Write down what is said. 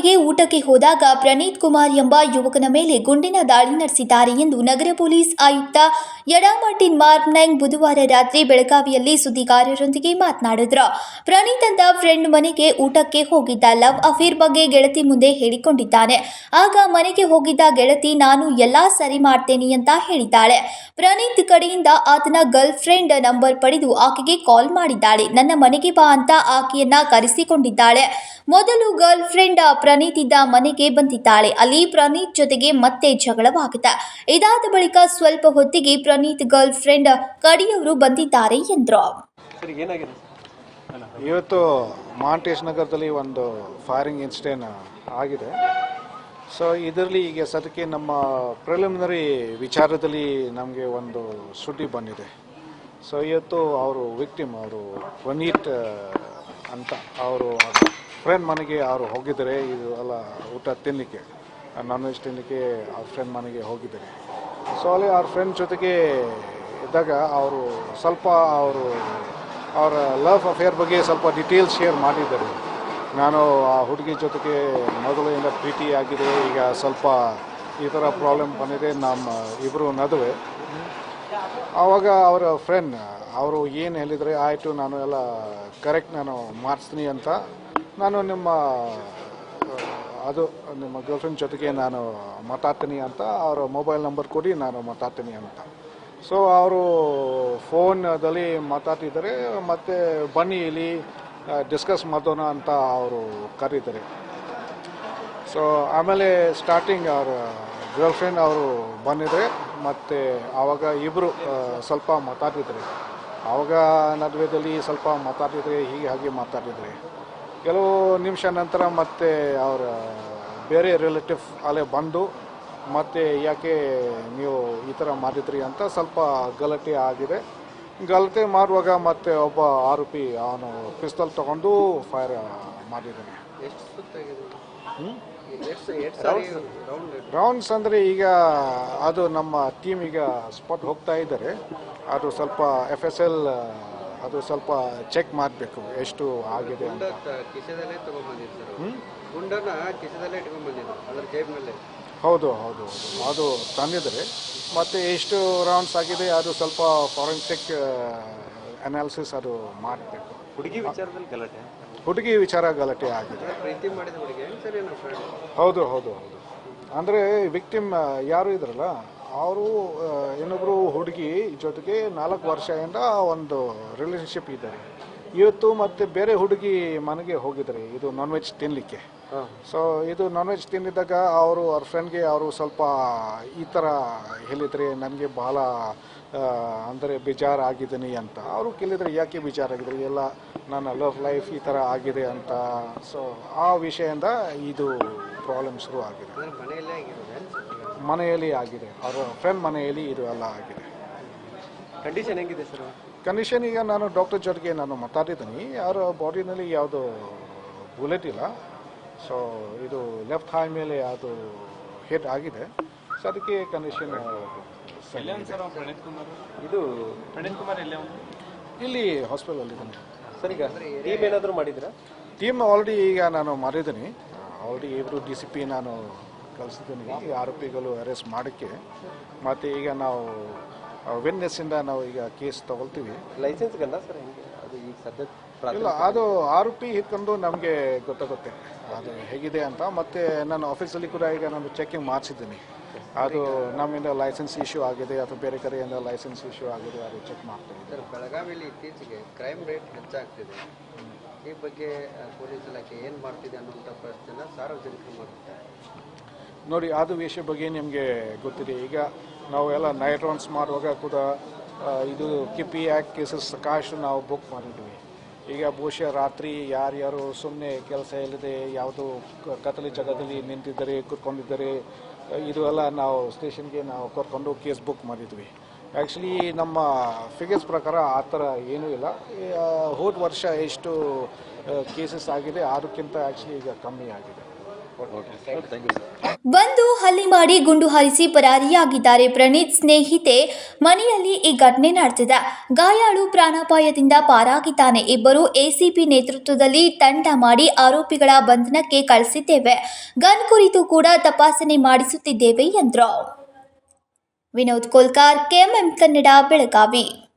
ಮನೆಗೆ ಊಟಕ್ಕೆ ಹೋದಾಗ ಪ್ರಣೀತ್ ಕುಮಾರ್ ಎಂಬ ಯುವಕನ ಮೇಲೆ ಗುಂಡಿನ ದಾಳಿ ನಡೆಸಿದ್ದಾರೆ ಎಂದು ನಗರ ಪೊಲೀಸ್ ಆಯುಕ್ತ ಯಡಾಮರ್ಟಿನ್ ಮಾರ್ನಂಗ್ ಬುಧವಾರ ರಾತ್ರಿ ಬೆಳಗಾವಿಯಲ್ಲಿ ಸುದ್ದಿಗಾರರೊಂದಿಗೆ ಮಾತನಾಡಿದ್ರು. ಪ್ರಣೀತ್ ಅಂತ ಫ್ರೆಂಡ್ ಮನೆಗೆ ಊಟಕ್ಕೆ ಹೋಗಿದ್ದ ಲವ್ ಅಫೇರ್ ಬಗ್ಗೆ ಗೆಳತಿ ಮುಂದೆ ಹೇಳಿಕೊಂಡಿದ್ದಾನೆ. ಆಗ ಮನೆಗೆ ಹೋಗಿದ್ದ ಗೆಳತಿ, ನಾನು ಎಲ್ಲಾ ಸರಿ ಮಾಡ್ತೇನೆ ಅಂತ ಹೇಳಿದ್ದಾಳೆ. ಪ್ರಣೀತ್ ಕಡೆಯಿಂದ ಆತನ ಗರ್ಲ್ ಫ್ರೆಂಡ್ ನಂಬರ್ ಪಡೆದು ಆಕೆಗೆ ಕಾಲ್ ಮಾಡಿದ್ದಾಳೆ. ನನ್ನ ಮನೆಗೆ ಬಾ ಅಂತ ಆಕೆಯನ್ನ ಕರೆಸಿಕೊಂಡಿದ್ದಾಳೆ. ಮೊದಲು ಗರ್ಲ್ ಫ್ರೆಂಡ್ ಪ್ರಣೀತ್ ಇದ್ದ ಮನೆಗೆ ಬಂದಿದ್ದಾಳೆ. ಅಲ್ಲಿ ಪ್ರನೀತ್ ಜೊತೆಗೆ ಮತ್ತೆ ಜಗಳವಾಗಿದೆ. ಇದಾದ ಬಳಿಕ ಸ್ವಲ್ಪ ಹೊತ್ತಿಗೆ ಪ್ರನೀತ್ ಗರ್ಲ್ ಫ್ರೆಂಡ್ ಕಡಿಯವರು ಬಂದಿದ್ದಾರೆ ಎಂದ್ರು. ಸರ್ ಏನಾಗಿದೆ? ಸರ್ ಇವತ್ತು ಮಾಂಟೇಶ್ ನಗರದಲ್ಲಿ ಒಂದು ಫೈರಿಂಗ್ ಇನ್ಸಿಡೆಂಟ್ ಆಗಿದೆ. ಸೊ ಇದರಲ್ಲಿ ಈಗ ಸದ್ಯಕ್ಕೆ ನಮ್ಮ ಪ್ರಿಲಿಮಿನರಿ ವಿಚಾರದಲ್ಲಿ ನಮಗೆ ಒಂದು ಸುದ್ದಿ ಬಂದಿದೆ. ಸೊ ಇವತ್ತು ಅವರು ವಿಕ್ಟಿಮ್ ಅವರು ಪ್ರನೀತ್ ಅಂತ ಅವರು ಫ್ರೆಂಡ್ ಮನೆಗೆ ಅವರು ಹೋಗಿದ್ದಾರೆ, ಇದು ಎಲ್ಲ ಊಟ ತಿನ್ನಲಿಕ್ಕೆ ನಾನ್ ವೆಜ್ ತಿನ್ನಲಿಕ್ಕೆ ಅವ್ರ ಫ್ರೆಂಡ್ ಮನೆಗೆ ಹೋಗಿದ್ದಾರೆ ಸೊ ಅಲ್ಲಿ ಅವ್ರ ಫ್ರೆಂಡ್ ಜೊತೆಗೆ ಇದ್ದಾಗ ಅವರು ಸ್ವಲ್ಪ ಅವರು, ಅವರ ಲವ್ ಅಫೇರ್ ಬಗ್ಗೆ ಸ್ವಲ್ಪ ಡೀಟೇಲ್ಸ್ ಶೇರ್ ಮಾಡಿದ್ದಾರೆ. ನಾನು ಆ ಹುಡುಗಿ ಜೊತೆಗೆ ಮೊದಲಿಂದ ಪ್ರೀತಿ ಆಗಿದೆ, ಈಗ ಸ್ವಲ್ಪ ಈ ಥರ ಪ್ರಾಬ್ಲಮ್ ಬಂದಿದೆ, ನಮ್ಮ ಇಬ್ಬರು ನಡುವೆ. ಆವಾಗ ಅವರ ಫ್ರೆಂಡ್ ಅವರು ಏನು ಹೇಳಿದರೆ, ಆಯಿತು, ನಾನು ಎಲ್ಲ ಕರೆಕ್ಟ್ ನಾನು ಮಾಡಿಸ್ತೀನಿ ಅಂತ. ನಾನು ನಿಮ್ಮ ಅದು, ನಿಮ್ಮ ಗರ್ಲ್ಫ್ರೆಂಡ್ ಜೊತೆಗೆ ನಾನು ಮಾತಾಡ್ತೀನಿ ಅಂತ, ಅವರ ಮೊಬೈಲ್ ನಂಬರ್ ಕೊಡಿ, ನಾನು ಮಾತಾಡ್ತೀನಿ ಅಂತ. ಸೊ ಅವರು ಫೋನಲ್ಲಿ ಮಾತಾಡ್ತಿದ್ದಾರೆ, ಮತ್ತು ಬನ್ನಿ ಇಲ್ಲಿ ಡಿಸ್ಕಸ್ ಮಾಡೋಣ ಅಂತ ಅವರು ಕರೀತಾರೆ. ಸೊ ಆಮೇಲೆ ಸ್ಟಾರ್ಟಿಂಗ್ ಅವರ ಗರ್ಲ್ಫ್ರೆಂಡ್ ಅವರು ಬಂದಿದ್ರೆ ಮತ್ತು ಆವಾಗ ಇಬ್ಬರು ಸ್ವಲ್ಪ ಮಾತಾಡ್ತಿದ್ದಾರೆ. ಆವಾಗ ನಡುವೆದಲ್ಲಿ ಸ್ವಲ್ಪ ಮಾತಾಡ್ತಿದ್ರೆ ಹೀಗೆ ಹಾಗೆ ಮಾತಾಡ್ತಿದ್ರೆ ಕೆಲವು ನಿಮಿಷ ನಂತರ ಮತ್ತೆ ಅವರ ಬೇರೆ ರಿಲೇಟಿವ್ ಅಲ್ಲೇ ಬಂದು ಮತ್ತೆ ಯಾಕೆ ನೀವು ಈ ಥರ ಮಾಡಿದ್ರಿ ಅಂತ ಸ್ವಲ್ಪ ಗಲಾಟೆ ಆಗಿದೆ. ಗಲಾಟೆ ಮಾಡುವಾಗ ಮತ್ತೆ ಒಬ್ಬ ಆರೋಪಿ ಅವನು ಪಿಸ್ತಲ್ ತಗೊಂಡು ಫೈರ್ ಮಾಡಿದ್ದಾನೆ. ರೌಂಡ್ಸ್. ಅಂದರೆ ಈಗ ಅದು ನಮ್ಮ ಟೀಮ್ ಈಗ ಸ್ಪಾಟ್ ಹೋಗ್ತಾ ಇದ್ದಾರೆ. ಅದು ಸ್ವಲ್ಪ ಎಫ್ ಎಸ್ ಎಲ್ ಅದು ಸ್ವಲ್ಪ ಚೆಕ್ ಮಾಡಬೇಕು ಎಷ್ಟು ಆಗಿದೆ ಅಂತ. ಹೌದು ಹೌದು ಹೌದು. ಅದು ತಂದಿದ್ರೆ ಮತ್ತು ಎಷ್ಟು ರೌಂಡ್ಸ್ ಆಗಿದೆ ಅದು ಸ್ವಲ್ಪ ಫಾರೆನ್ಸಿಕ್ ಅನಾಲಿಸಿಸ್ ಅದು ಮಾಡಬೇಕು. ಹುಡುಗಿ ವಿಚಾರದಲ್ಲಿ ಗಲಾಟೆ? ಹುಡುಗಿ ವಿಚಾರ ಗಲಾಟೆ ಆಗಿದೆ. ಪ್ರೀತಿ ಮಾಡಿದ ಹುಡುಗಿ ಏನು ಸರಿ ಫ್ರೆಂಡ್ ಹೌದು ಹೌದು ಹೌದು. ಅಂದರೆ ವಿಕ್ಟಿಮ್ ಯಾರು ಇದ್ರಲ್ಲ? ಅವರು ಇನ್ನೊಬ್ಬರು ಹುಡುಗಿ ಜೊತೆಗೆ ನಾಲ್ಕು ವರ್ಷದಿಂದ ಒಂದು ರಿಲೇಷನ್ಶಿಪ್ ಇದ್ದಾರೆ. ಇವತ್ತು ಮತ್ತೆ ಬೇರೆ ಹುಡುಗಿ ಮನೆಗೆ ಹೋಗಿದ್ರಿ ಇದು ನಾನ್ ವೆಜ್ ತಿನ್ನಲಿಕ್ಕೆ ಸೊ ಇದು ನಾನ್ ವೆಜ್ ತಿಂದಿದ್ದಾಗ ಅವರು ಅವ್ರ ಫ್ರೆಂಡ್ಗೆ ಅವರು ಸ್ವಲ್ಪ ಈ ಥರ ಹೇಳಿದರೆ ನನಗೆ ಬಹಳ ಅಂದರೆ ಬೇಜಾರು ಆಗಿದ್ದೀನಿ ಅಂತ. ಅವರು ಕೇಳಿದರೆ ಯಾಕೆ ಬೇಜಾರಾಗಿದ್ರಿ ಎಲ್ಲ ನನ್ನ ಲವ್ ಲೈಫ್ ಈ ಥರ ಆಗಿದೆ ಅಂತ. ಸೊ ಆ ವಿಷಯದಿಂದ ಇದು ಪ್ರಾಬ್ಲಮ್ ಶುರು ಆಗಿದೆ ಮನೆಯಲ್ಲೇ ಆಗಿದೆ. ಅವರ ಫ್ರೆಂಡ್ ಮನೆಯಲ್ಲಿ ಇದು ಎಲ್ಲ ಆಗಿದೆ. ಕಂಡೀಷನ್ ಹೆಂಗಿದೆ ಸರ್ ಕಂಡೀಷನ್ ಈಗ ನಾನು ಡಾಕ್ಟರ್ ಜೊತೆಗೆ ನಾನು ಮಾತಾಡಿದ್ದೀನಿ. ಅವರ ಬಾಡಿನಲ್ಲಿ ಯಾವುದು ಬುಲೆಟ್ ಇಲ್ಲ. ಸೊ ಇದು ಲೆಫ್ಟ್ ಹೈ ಮೇಲೆ ಅದು ಹಿಟ್ ಆಗಿದೆ. ಸೊ ಅದಕ್ಕೆ ಕಂಡೀಷನ್ ಇದು. ಪ್ರಣೀತ್ ಕುಮಾರ್ ಇಲ್ಲಿ ಹಾಸ್ಪಿಟಲ್ ಇದ್ದೀನಿ. ಸರ್ ಈಗ ಟೀಮ್ ಏನಾದರೂ ಮಾಡಿದ್ರಾ? ಟೀಮ್ ಆಲ್ರೆಡಿ ಈಗ ನಾನು ಮಾಡಿದ್ದೀನಿ. ಆಲ್ರೆಡಿ ಇವರು ಡಿ ಸಿ ಪಿ ನಾನು ಕಳಿಸಿದ್ದೀನಿ ಈ ಆರೋಪಿಗಳು ಅರೆಸ್ಟ್ ಮಾಡೋಕ್ಕೆ. ಮತ್ತು ಈಗ ನಾವು ವಿಟ್ನೆಸ್ಸಿಂದ ನಾವು ಈಗ ಕೇಸ್ ತಗೊಳ್ತೀವಿ. ಲೈಸೆನ್ಸ್ ಅಲ್ಲ ಸರ್ ಅದು ಈಗ ಸದ್ಯ ಇಲ್ಲ ಅದು ಆರೋಪಿ ಹಿಡ್ಕೊಂಡು ನಮಗೆ ಗೊತ್ತಾಗುತ್ತೆ. ಅದು ಹೇಗಿದೆ ಅಂತ. ಮತ್ತೆ ನಾನು ಆಫೀಸಲ್ಲಿ ಕೂಡ ಈಗ ನಾನು ಚೆಕಿಂಗ್ ಮಾಡಿಸಿದ್ದೀನಿ. ಅದು ನಮ್ಮಿಂದ ಲೈಸೆನ್ಸ್ ಇಶ್ಯೂ ಆಗಿದೆ ಅಥವಾ ಬೇರೆ ಕಡೆಯಿಂದ ಲೈಸೆನ್ಸ್ ಇಶ್ಯೂ ಆಗಿದೆ ಅದು ಚೆಕ್ ಮಾಡ್ತೀನಿ ಸರ್ ಬೆಳಗಾವಿಯಲ್ಲಿ ಇತ್ತೀಚೆಗೆ ಕ್ರೈಮ್ ರೇಟ್ ಹೆಚ್ಚಾಗ್ತಿದೆ. ಈ ಬಗ್ಗೆ ಪೊಲೀಸ್ ಇಲಾಖೆ ಏನು ಮಾಡ್ತಿದೆ ಅನ್ನುವಂಥ ಪ್ರಶ್ನೆನ ಸಾರ್ವಜನಿಕರು ಮಾಡ್ತಾರೆ. ನೋಡಿ, ಅದು ವಿಷಯ ಬಗ್ಗೆ ನಿಮಗೆ ಗೊತ್ತಿದೆ. ಈಗ ನಾವೆಲ್ಲ ಎಲ್ಲ ನೈಟ್ ರೌಂಡ್ಸ್ ಮಾಡುವಾಗ ಕೂಡ ಇದು ಕಿಪಿ ಆ್ಯಕ್ಟ್ ಕೇಸಸ್ ಸಾಕಷ್ಟು ನಾವು ಬುಕ್ ಮಾಡಿದ್ವಿ. ಈಗ ಬಹುಶಃ ರಾತ್ರಿ ಯಾರ್ಯಾರು ಸುಮ್ಮನೆ ಕೆಲಸ ಇಲ್ಲದೆ ಯಾವುದು ಕತ್ತಲೆ ಜಾಗದಲ್ಲಿ ನಿಂತಿದ್ದಾರೆ, ಕೂತ್ಕೊಂಡಿದ್ದಾರೆ ಇದು ಎಲ್ಲ ನಾವು ಸ್ಟೇಷನ್ಗೆ ನಾವು ಕರ್ಕೊಂಡು ಕೇಸ್ ಬುಕ್ ಮಾಡಿದ್ವಿ. ಆ್ಯಕ್ಚುಲಿ ನಮ್ಮ ಫಿಗರ್ಸ್ ಪ್ರಕಾರ ಆ ಥರ ಏನೂ ಇಲ್ಲ. ಹೋದ ವರ್ಷ ಎಷ್ಟು ಕೇಸಸ್ ಆಗಿದೆ, ಅದಕ್ಕಿಂತ ಆ್ಯಕ್ಚುಲಿ ಈಗ ಕಮ್ಮಿ ಆಗಿದೆ. ಬಂದು ಹಲ್ಲಿ ಮಾಡಿ ಗುಂಡು ಹಾರಿಸಿ ಪರಾರಿಯಾಗಿದ್ದಾರೆ ಪ್ರಣೀತ್ ಸ್ನೇಹಿತೆ. ಮನೆಯಲ್ಲಿ ಈ ಘಟನೆ ನಡೆದಿದೆ. ಗಾಯಾಳು ಪ್ರಾಣಾಪಾಯದಿಂದ ಪಾರಾಗಿದ್ದಾನೆ. ಇಬ್ಬರು ಎಸಿಪಿ ನೇತೃತ್ವದಲ್ಲಿ ತಂಡ ಮಾಡಿ ಆರೋಪಿಗಳ ಬಂಧನಕ್ಕೆ ಕಳಿಸಿದ್ದೇವೆ. ಗನ್ ಕುರಿತು ಕೂಡ ತಪಾಸಣೆ ಮಾಡಿಸುತ್ತಿದ್ದೇವೆ ಎಂದರು. ವಿನೋದ್ ಕೋಲ್ಕಾರ್, ಕೆಎಂಎಂ ಕನ್ನಡ, ಬೆಳಗಾವಿ.